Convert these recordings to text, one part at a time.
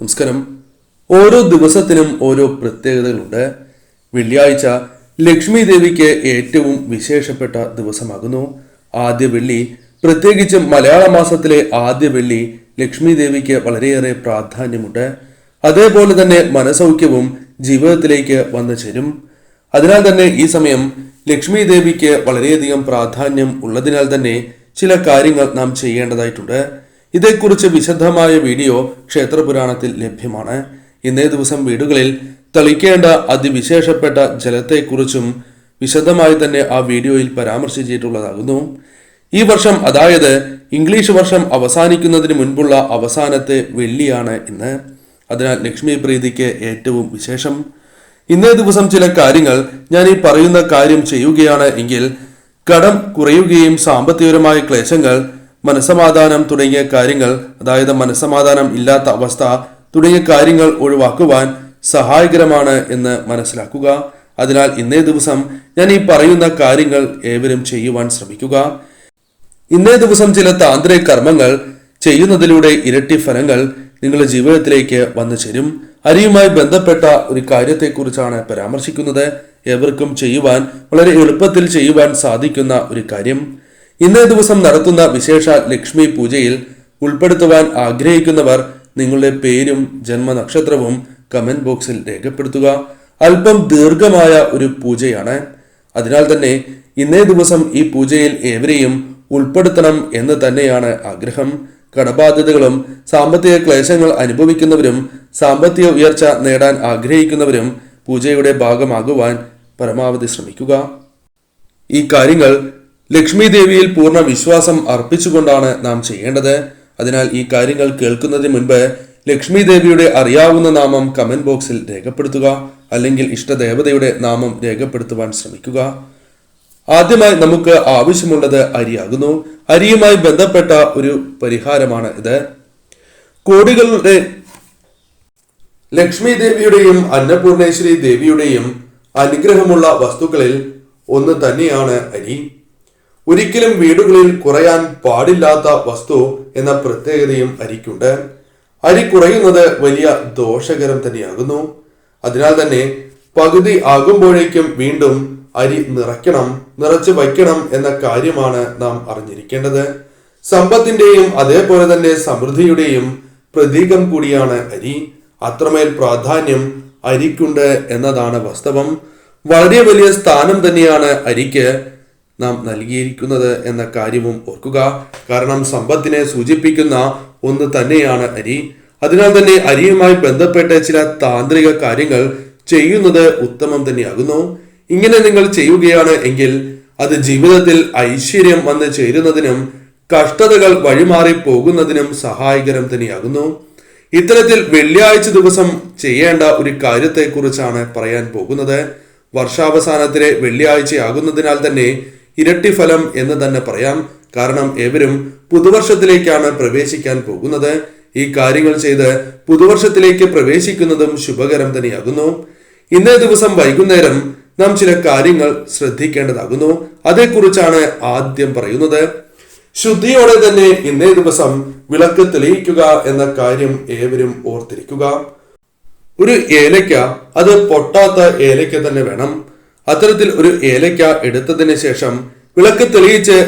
നമസ്കാരം. ഓരോ ദിവസത്തിനും ഓരോ പ്രത്യേകതകളുണ്ട്. വെള്ളിയാഴ്ച ലക്ഷ്മി ദേവിക്ക് ഏറ്റവും വിശേഷപ്പെട്ട ദിവസമാകുന്നു. ആദ്യ വെള്ളി പ്രത്യേകിച്ചും മലയാള മാസത്തിലെ ആദ്യ വെള്ളി ലക്ഷ്മി ദേവിക്ക് വളരെയേറെ പ്രാധാന്യമുണ്ട്. അതേപോലെ തന്നെ മനസൗഖ്യവും ജീവിതത്തിലേക്ക് വന്നു ചേരും. അതിനാൽ തന്നെ ഈ സമയം ലക്ഷ്മി ദേവിക്ക് വളരെയധികം പ്രാധാന്യം ഉള്ളതിനാൽ തന്നെ ചില കാര്യങ്ങൾ നാം ചെയ്യേണ്ടതായിട്ടുണ്ട്. ഇതേക്കുറിച്ച് വിശദമായ വീഡിയോ ക്ഷേത്രപുരാണത്തിൽ ലഭ്യമാണ്. ഇന്നേ ദിവസം വീടുകളിൽ തളിക്കേണ്ട അതിവിശേഷപ്പെട്ട ജലത്തെക്കുറിച്ചും വിശദമായി തന്നെ ആ വീഡിയോയിൽ പരാമർശിച്ചിട്ടുള്ളതാകുന്നു. ഈ വർഷം അതായത് ഇംഗ്ലീഷ് വർഷം അവസാനിക്കുന്നതിന് മുൻപുള്ള അവസാനത്തെ വെള്ളിയാണ് ഇന്ന്. അതിനാൽ ലക്ഷ്മി പ്രീതിക്ക് ഏറ്റവും വിശേഷം. ഇന്നേ ദിവസം ചില കാര്യങ്ങൾ ഞാൻ ഈ പറയുന്ന കാര്യം ചെയ്യുകയാണ് എങ്കിൽ കടം കുറയുകയും സാമ്പത്തികപരമായ ക്ലേശങ്ങൾ മനസമാധാനം തുടങ്ങിയ കാര്യങ്ങൾ അതായത് മനസമാധാനം ഇല്ലാത്ത അവസ്ഥ തുടങ്ങിയ കാര്യങ്ങൾ ഒഴിവാക്കുവാൻ സഹായകരമാണ് എന്ന് മനസ്സിലാക്കുക. അതിനാൽ ഇന്നേ ദിവസം ഞാൻ ഈ പറയുന്ന കാര്യങ്ങൾ ഏവരും ചെയ്യുവാൻ ശ്രമിക്കുക. ഇന്നേ ദിവസം ചില താന്ത്രിക കർമ്മങ്ങൾ ചെയ്യുന്നതിലൂടെ ഇരട്ടി ഫലങ്ങൾ നിങ്ങളുടെ ജീവിതത്തിലേക്ക് വന്നു ചേരും. അരിയുമായി ബന്ധപ്പെട്ട ഒരു കാര്യത്തെക്കുറിച്ചാണ് പരാമർശിക്കുന്നത്. ഏവർക്കും ചെയ്യുവാൻ വളരെ എളുപ്പത്തിൽ ചെയ്യുവാൻ സാധിക്കുന്ന ഒരു കാര്യം. ഇന്നേ ദിവസം നടത്തുന്ന വിശേഷ ലക്ഷ്മി പൂജയിൽ ഉൾപ്പെടുത്തുവാൻ ആഗ്രഹിക്കുന്നവർ നിങ്ങളുടെ പേരും ജന്മനക്ഷത്രവും കമന്റ് ബോക്സിൽ രേഖപ്പെടുത്തുക. അല്പം ദീർഘമായ ഒരു പൂജയാണ്. അതിനാൽ തന്നെ ഇന്നേ ദിവസം ഈ പൂജയിൽ ഏവരെയും ഉൾപ്പെടുത്തണം എന്ന് തന്നെയാണ് ആഗ്രഹം. കടബാധ്യതകളും സാമ്പത്തിക ക്ലേശങ്ങൾ അനുഭവിക്കുന്നവരും സാമ്പത്തിക ഉയർച്ച നേടാൻ ആഗ്രഹിക്കുന്നവരും പൂജയുടെ ഭാഗമാകുവാൻ പരമാവധി ശ്രമിക്കുക. ഈ കാര്യങ്ങൾ ലക്ഷ്മി ദേവിയിൽ പൂർണ വിശ്വാസം അർപ്പിച്ചുകൊണ്ടാണ് നാം ചെയ്യേണ്ടത്. അതിനാൽ ഈ കാര്യങ്ങൾ കേൾക്കുന്നതിന് മുൻപ് ലക്ഷ്മി ദേവിയുടെ അറിയാവുന്ന നാമം കമന്റ് ബോക്സിൽ രേഖപ്പെടുത്തുക അല്ലെങ്കിൽ ഇഷ്ടദേവതയുടെ നാമം രേഖപ്പെടുത്തുവാൻ ശ്രമിക്കുക. ആദ്യമായി നമുക്ക് ആവശ്യമുള്ളത് അരിയാകുന്നു. അരിയുമായി ബന്ധപ്പെട്ട ഒരു പരിഹാരമാണ് ഇത്. കോടികളുടെ ലക്ഷ്മി ദേവിയുടെയും അന്നപൂർണേശ്വരി ദേവിയുടെയും അനുഗ്രഹമുള്ള വസ്തുക്കളിൽ ഒന്ന് തന്നെയാണ് അരി. ഒരിക്കലും വീടുകളിൽ കുറയാൻ പാടില്ലാത്ത വസ്തു എന്ന പ്രത്യേകതയും അരിക്കുണ്ട്. അരി കുറയുന്നത് വലിയ ദോഷകരം തന്നെയാകുന്നു. അതിനാൽ തന്നെ പകുതി ആകുമ്പോഴേക്കും വീണ്ടും അരി നിറയ്ക്കണം നിറച്ച് വയ്ക്കണം എന്ന കാര്യമാണ് നാം അറിഞ്ഞിരിക്കേണ്ടത്. സമ്പത്തിന്റെയും അതേപോലെ തന്നെ സമൃദ്ധിയുടെയും പ്രതീകം കൂടിയാണ് അരി. അത്രമേൽ പ്രാധാന്യം അരിക്കുണ്ട് എന്നതാണ് വാസ്തവം. വളരെ വലിയ സ്ഥാനം തന്നെയാണ് അരിക്ക്. നാം നൽകിയിരിക്കുന്നത് എന്ന കാര്യവും ഓർക്കുക. കാരണം സമ്പത്തിനെ സൂചിപ്പിക്കുന്ന ഒന്ന് തന്നെയാണ് അരി. അതിനാൽ തന്നെ അരിയുമായി ബന്ധപ്പെട്ട ചില താന്ത്രിക കാര്യങ്ങൾ ചെയ്യുന്നത് ഉത്തമം തന്നെയാകുന്നു. ഇങ്ങനെ നിങ്ങൾ ചെയ്യുകയാണ് എങ്കിൽ അത് ജീവിതത്തിൽ ഐശ്വര്യം വന്ന് ചേരുന്നതിനും കഷ്ടതകൾ വഴിമാറി പോകുന്നതിനും സഹായകരം തന്നെയാകുന്നു. ഇത്തരത്തിൽ വെള്ളിയാഴ്ച ദിവസം ചെയ്യേണ്ട ഒരു കാര്യത്തെക്കുറിച്ചാണ് പറയാൻ പോകുന്നത്. വർഷാവസാനത്തിലെ വെള്ളിയാഴ്ചയാകുന്നതിനാൽ തന്നെ ഇരട്ടി ഫലം എന്ന് തന്നെ പറയാം. കാരണം ഏവരും പുതുവർഷത്തിലേക്കാണ് പ്രവേശിക്കാൻ പോകുന്നത്. ഈ കാര്യങ്ങൾ ചെയ്ത് പുതുവർഷത്തിലേക്ക് പ്രവേശിക്കുന്നതും ശുഭകരം തന്നെയാകുന്നു. ഇന്നേ ദിവസം വൈകുന്നേരം നാം ചില കാര്യങ്ങൾ ശ്രദ്ധിക്കേണ്ടതാകുന്നു. അതേക്കുറിച്ചാണ് ആദ്യം പറയുന്നത്. ശുദ്ധിയോടെ തന്നെ ഇന്നേ ദിവസം വിളക്ക് തെളിയിക്കുക എന്ന കാര്യം ഏവരും ഓർത്തിരിക്കുക. ഒരു ഏലയ്ക്ക അത് പൊട്ടാത്ത ഏലയ്ക്ക തന്നെ വേണം. അത്തരത്തിൽ ഒരു ഏലയ്ക്ക എടുത്തതിന് ശേഷം വിളക്ക് തെളിയിച്ച്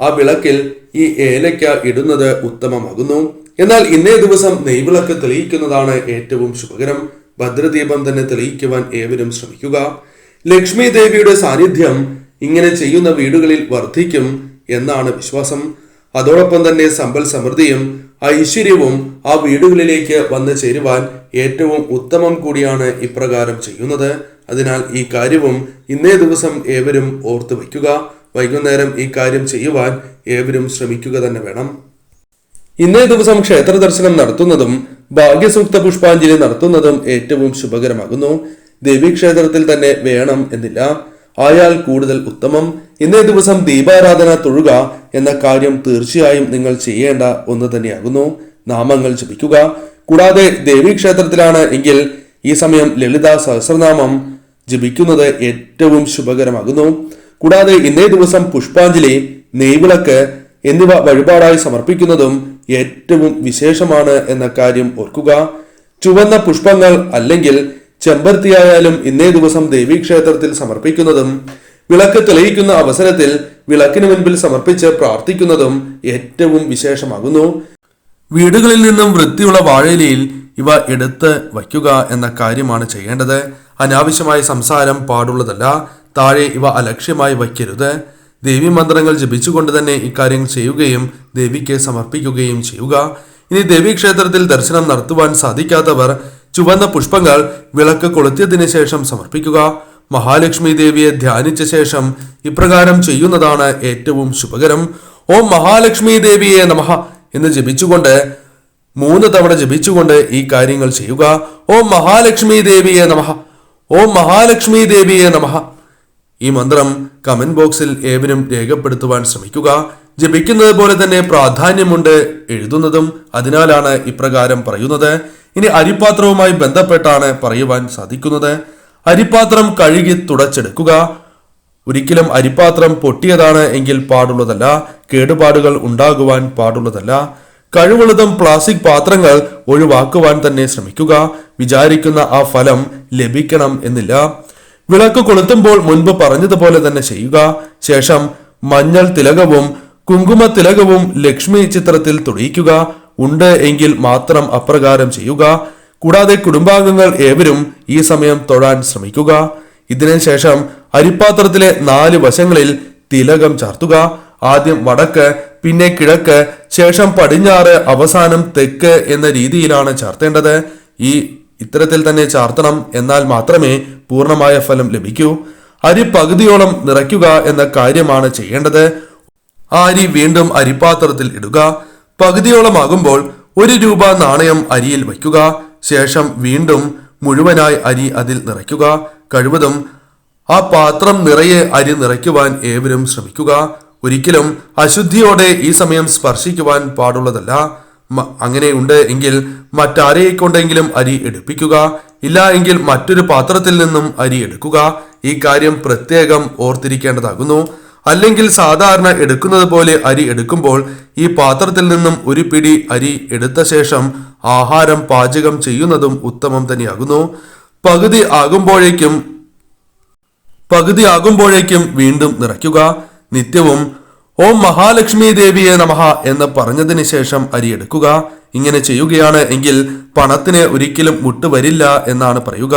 ആ വിളക്കിൽ ഈ ഏലയ്ക്ക ഇടുന്നത് ഉത്തമമാകുന്നു. എന്നാൽ ഇന്നേ ദിവസം നെയ്വിളക്ക് തെളിയിക്കുന്നതാണ് ഏറ്റവും ശുഭകരം. ഭദ്രദീപം തന്നെ തെളിയിക്കുവാൻ ഏവരും ശ്രമിക്കുക. ലക്ഷ്മി ദേവിയുടെ സാന്നിധ്യം ഇങ്ങനെ ചെയ്യുന്ന വീടുകളിൽ വർദ്ധിക്കും എന്നാണ് വിശ്വാസം. അതോടൊപ്പം തന്നെ സമ്പൽ സമൃദ്ധിയും ഐശ്വര്യവും ആ വീടുകളിലേക്ക് വന്നു ചേരുവാൻ ഏറ്റവും ഉത്തമം കൂടിയാണ് ഇപ്രകാരം ചെയ്യുന്നത്. അതിനാൽ ഈ കാര്യവും ഇന്നേ ദിവസം ഏവരും ഓർത്തു വയ്ക്കുക. വൈകുന്നേരം ഈ കാര്യം ചെയ്യുവാൻ ഏവരും ശ്രമിക്കുക തന്നെ വേണം. ഇന്നേ ദിവസം ക്ഷേത്ര ദർശനം നടത്തുന്നതും ഭാഗ്യസൂക്ത പുഷ്പാഞ്ജലി നടത്തുന്നതും ഏറ്റവും ശുഭകരമാകുന്നു. ദേവീക്ഷേത്രത്തിൽ തന്നെ വേണം എന്നില്ല. ആയാൽ കൂടുതൽ ഉത്തമം. ഇന്നേ ദിവസം ദീപാരാധന തൊഴുക എന്ന കാര്യം തീർച്ചയായും നിങ്ങൾ ചെയ്യേണ്ട ഒന്ന് തന്നെയാകുന്നു. നാമങ്ങൾ ജപിക്കുക. കൂടാതെ ദേവീക്ഷേത്രത്തിലാണ് എങ്കിൽ ഈ സമയം ലളിത സഹസ്രനാമം ജപിക്കുന്നത് ഏറ്റവും ശുഭകരമാകുന്നു. കൂടാതെ ഇന്നേ ദിവസം പുഷ്പാഞ്ജലി നെയ്വിളക്ക് എന്നിവ വഴിപാടായി സമർപ്പിക്കുന്നതും ഏറ്റവും വിശേഷമാണ് എന്ന കാര്യം ഓർക്കുക. ചുവന്ന പുഷ്പങ്ങൾ അല്ലെങ്കിൽ ചെമ്പർത്തിയായാലും ഇന്നേ ദിവസം ദേവീക്ഷേത്രത്തിൽ സമർപ്പിക്കുന്നതും വിളക്ക് തെളിയിക്കുന്ന അവസരത്തിൽ വിളക്കിന് മുൻപിൽ സമർപ്പിച്ച് പ്രാർത്ഥിക്കുന്നതും ഏറ്റവും വിശേഷമാകുന്നു. വീടുകളിൽ നിന്നും വൃത്തിയുള്ള വാഴയിലയിൽ ഇവ എടുത്ത് വയ്ക്കുക എന്ന കാര്യമാണ് ചെയ്യേണ്ടത്. അനാവശ്യമായ സംസാരം പാടുള്ളതല്ല. താഴെ ഇവ അലക്ഷ്യമായി വയ്ക്കരുത്. ദേവി മന്ത്രങ്ങൾ ജപിച്ചുകൊണ്ട് തന്നെ ഇക്കാര്യങ്ങൾ ചെയ്യുകയും ദേവിക്ക് സമർപ്പിക്കുകയും ചെയ്യുക. ഇനി ദേവീക്ഷേത്രത്തിൽ ദർശനം നടത്തുവാൻ സാധിക്കാത്തവർ ചുവന്ന പുഷ്പങ്ങൾ വിളക്ക് കൊളുത്തിയതിനു ശേഷം സമർപ്പിക്കുക. മഹാലക്ഷ്മി ദേവിയെ ധ്യാനിച്ച ശേഷം ഇപ്രകാരം ചെയ്യുന്നതാണ് ഏറ്റവും ശുഭകരം. ഓം മഹാലക്ഷ്മി ദേവിയെ നമഹ എന്ന് ജപിച്ചുകൊണ്ട് മൂന്ന് തവണ ജപിച്ചുകൊണ്ട് ഈ കാര്യങ്ങൾ ചെയ്യുക. ഓം മഹാലക്ഷ്മി ദേവിയെ നമഹ ഓം മഹാലക്ഷ്മി ദേവിയെ നമഃ. ഈ മന്ത്രം കമന്റ് ബോക്സിൽ ഏവരും രേഖപ്പെടുത്തുവാൻ ശ്രമിക്കുക. ജപിക്കുന്നത് പോലെ തന്നെ പ്രാധാന്യമുണ്ട് എഴുതുന്നതും അതിനാലാണ് ഇപ്രകാരം പറയുന്നത്. ഇനി അരിപ്പാത്രവുമായി ബന്ധപ്പെട്ടാണ് പറയുവാൻ സാധിക്കുന്നത്. അരിപ്പാത്രം കഴുകി തുടച്ചെടുക്കുക. ഒരിക്കലും അരിപ്പാത്രം പൊട്ടിയതാണ് എങ്കിൽ പാടുള്ളതല്ല. കേടുപാടുകൾ ഉണ്ടാകുവാൻ പാടുള്ളതല്ല. കഴിവുള്ളതും പ്ലാസ്റ്റിക് പാത്രങ്ങൾ ഒഴിവാക്കുവാൻ തന്നെ ശ്രമിക്കുക. വിചാരിക്കുന്ന ആ ഫലം ലഭിക്കണം എന്നില്ല. വിളക്ക് കൊളുത്തുമ്പോൾ മുൻപ് പറഞ്ഞതുപോലെ തന്നെ ചെയ്യുക. ശേഷം മഞ്ഞൾ തിലകവും കുങ്കുമ തിലകവും ലക്ഷ്മി ചിത്രത്തിൽ തുടിയിക്കുക. ഉണ്ട് എങ്കിൽ മാത്രം അപ്രകാരം ചെയ്യുക. കൂടാതെ കുടുംബാംഗങ്ങൾ ഏവരും ഈ സമയം തൊഴാൻ ശ്രമിക്കുക. ഇതിനുശേഷം അരിപ്പാത്രത്തിലെ നാല് വശങ്ങളിൽ തിലകം ചാർത്തുക. ആദ്യം വടക്ക് പിന്നെ കിഴക്ക് ശേഷം പടിഞ്ഞാറ് അവസാനം തെക്ക് എന്ന രീതിയിലാണ് ചാർത്തേണ്ടത്. ഈ ഇത്തരത്തിൽ തന്നെ ചാർത്തണം എന്നാൽ മാത്രമേ പൂർണമായ ഫലം ലഭിക്കൂ. അരി പകുതിയോളം നിറയ്ക്കുക എന്ന കാര്യമാണ് ചെയ്യേണ്ടത്. ആ അരി വീണ്ടും അരിപ്പാത്രത്തിൽ ഇടുക. പകുതിയോളമാകുമ്പോൾ ഒരു രൂപ നാണയം അരിയിൽ വയ്ക്കുക. ശേഷം വീണ്ടും മുഴുവനായി അരി അതിൽ നിറയ്ക്കുക. കഴിവതും ആ പാത്രം നിറയെ അരി നിറയ്ക്കുവാൻ ഏവരും ശ്രമിക്കുക. ഒരിക്കലും അശുദ്ധിയോടെ ഈ സമയം സ്പർശിക്കുവാൻ പാടുള്ളതല്ല. അങ്ങനെയുണ്ട് എങ്കിൽ മറ്റാരെയെ കൊണ്ടെങ്കിലും അരി എടുപ്പിക്കുക. ഇല്ല എങ്കിൽ മറ്റൊരു പാത്രത്തിൽ നിന്നും അരി എടുക്കുക. ഈ കാര്യം പ്രത്യേകം ഓർത്തിരിക്കേണ്ടതാകുന്നു. അല്ലെങ്കിൽ സാധാരണ എടുക്കുന്നത് പോലെ അരി എടുക്കുമ്പോൾ ഈ പാത്രത്തിൽ നിന്നും ഒരു പിടി അരി എടുത്ത ശേഷം ആഹാരം പാചകം ചെയ്യുന്നതും ഉത്തമം തന്നെയാകുന്നു. പകുതി ആകുമ്പോഴേക്കും പകുതി ആകുമ്പോഴേക്കും വീണ്ടും നിറയ്ക്കുക. നിത്യവും ഓം മഹാലക്ഷ്മി ദേവിയെ നമഹ എന്ന് പറഞ്ഞതിന് ശേഷം അരി എടുക്കുക. ഇങ്ങനെ ചെയ്യുകയാണ് എങ്കിൽ പണത്തിന് ഒരിക്കലും മുട്ടുവരില്ല എന്നാണ് പറയുക.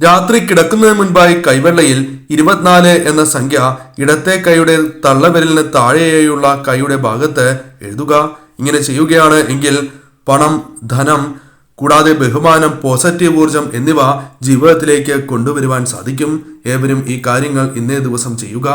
രാത്രി കിടക്കുന്നതിന് മുൻപായി കൈവെള്ളയിൽ ഇരുപത്തിനാല് എന്ന സംഖ്യ ഇടത്തെ കൈയുടെ തള്ളവിരലിന് താഴെയുള്ള കൈയുടെ ഭാഗത്ത് എഴുതുക. ഇങ്ങനെ ചെയ്യുകയാണ് എങ്കിൽ പണം ധനം കൂടാതെ ബഹുമാനം പോസിറ്റീവ് ഊർജം എന്നിവ ജീവിതത്തിലേക്ക് കൊണ്ടുവരുവാൻ സാധിക്കും. ഏവരും ഈ കാര്യങ്ങൾ ഇന്നേ ദിവസം ചെയ്യുക.